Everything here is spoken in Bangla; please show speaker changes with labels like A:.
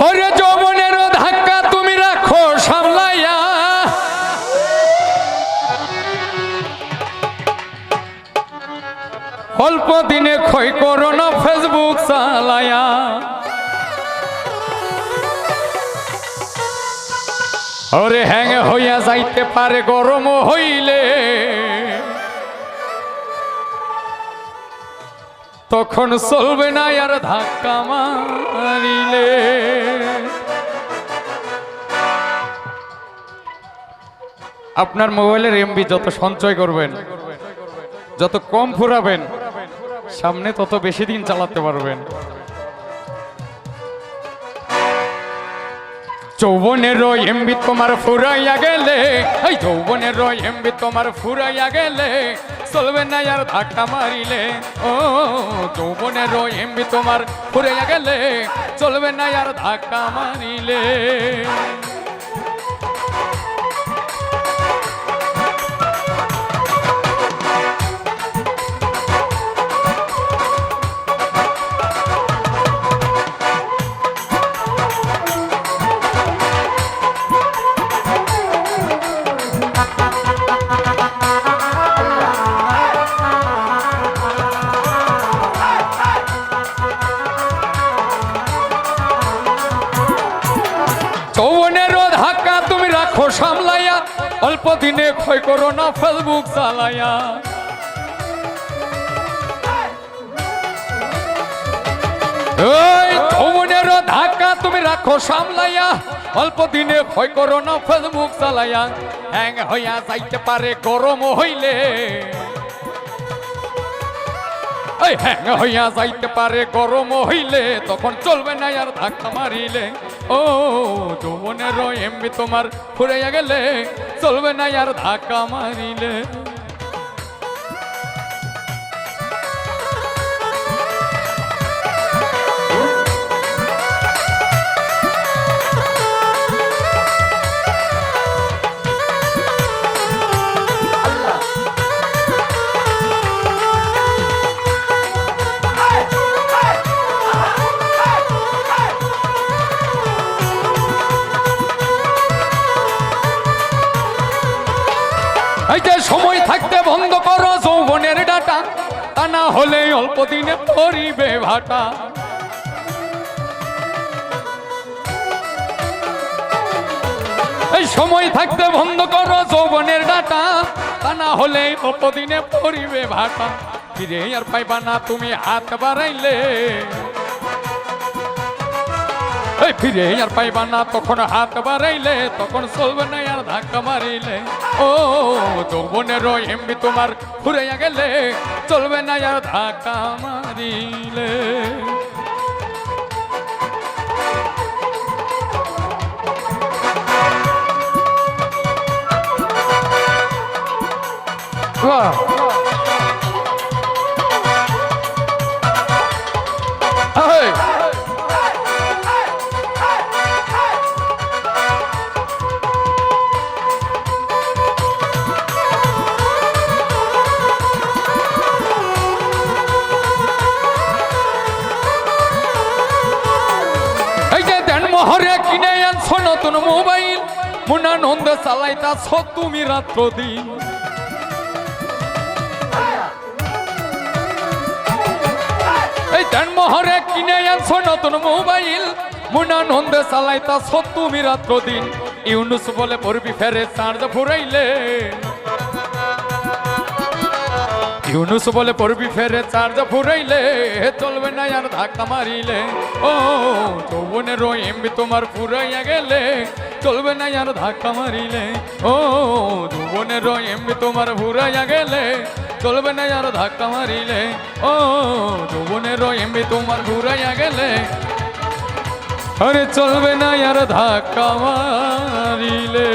A: হরে যৌবনের ধাক্কা তুমি রাখো, সামলাইয়া। অল্প দিনে ক্ষয় করো না ফেসবুক চালায়া। ওরে হ্যাং হইয়া যাইতে পারে গরম হইলে। তখন চলবে না আর ধাক্কা মারিলে। আপনার মোবাইলের এমবি যত সঞ্চয় করবেন, যত কম ফুরাবেন সামনে তত বেশি দিন চালাতে পারবেন। যৌবনের এমবি তোমার ফুরাইয়া গেলে, এই যৌবনের এমবি তোমার ফুরাইয়া গেলে, চলবে না আর ধাক্কা মারিলে। ও যৌবনের এমবি তোমার ফুরাইয়া গেলে, চলবে না আর ধাক্কা মারিলে। অল্প দিনে ক্ষয় করো না ফেসবুক যৌবনের ধাক্কা তুমি রাখো সামলাইয়া অল্প দিনে ভয় করো না ফেসবুক চালাইয়া হ্যাং হইয়া যাইতে পারে, গরম হইলে। এই হ্যাং হইয়া যাইতে পারে, গরম হইলে তখন চলবে না আর ধাক্কা মারিলে। ও যৌবনের এমনি তোমার ফুরাইয়া গেলে, চলবে না আর ধাক্কা মারিলে। এই যে সময় থাকতে বন্ধ করো যৌবনের ডাটা। তা না হলে অল্প দিনে পরিবে ভাটা। এই সময় থাকতে বন্ধ করো যৌবনের ডাটা। তা না হলে অল্প দিনে পরিবে ভাটা। ফিরে আর পাইবা না তুমি হাত বাড়াইলে। এই ফিরে আর পাইবা না, তখন হাত বাড়াইলে, তখন চলবে না আর ধাক্কা মারিলে। ও যৌবনের এমবি তোমার ফুরাইয়া গেলে, চলবে না আর ধাক্কা মারিলে। বাহ। Hey! মহরে কিনে আনছো নতুন মোবাইল। মুনা নন্দ চালাইতাছ তুমি রাত্র দিন। এই দেন মহরে কিনে আনছো নতুন মোবাইল। মুনা নন্দ চালাইতাছ তুমি রাত্র দিন। ইউনুস বলে পড়বি ফেরে চার্জ ফুরাইলে ইউনুস বলে, পড়বি ফেরে, চার্জ ফুরাইলে, চলবে না আর ধাক্কা মারিলে। ও যৌবনের এমবি তোমার ফুরাইয়া গেলে, চলবে না আর ধাক্কা মারিলে। ও যৌবনের এমবি তোমার ফুরাইয়া গেলে, চলবে না আর ধাক্কা মারিলে। ও যৌবনের এমবি তোমার ফুরাইয়া গেলে, আরে চলবে না আর ধাক্কা মারিলে।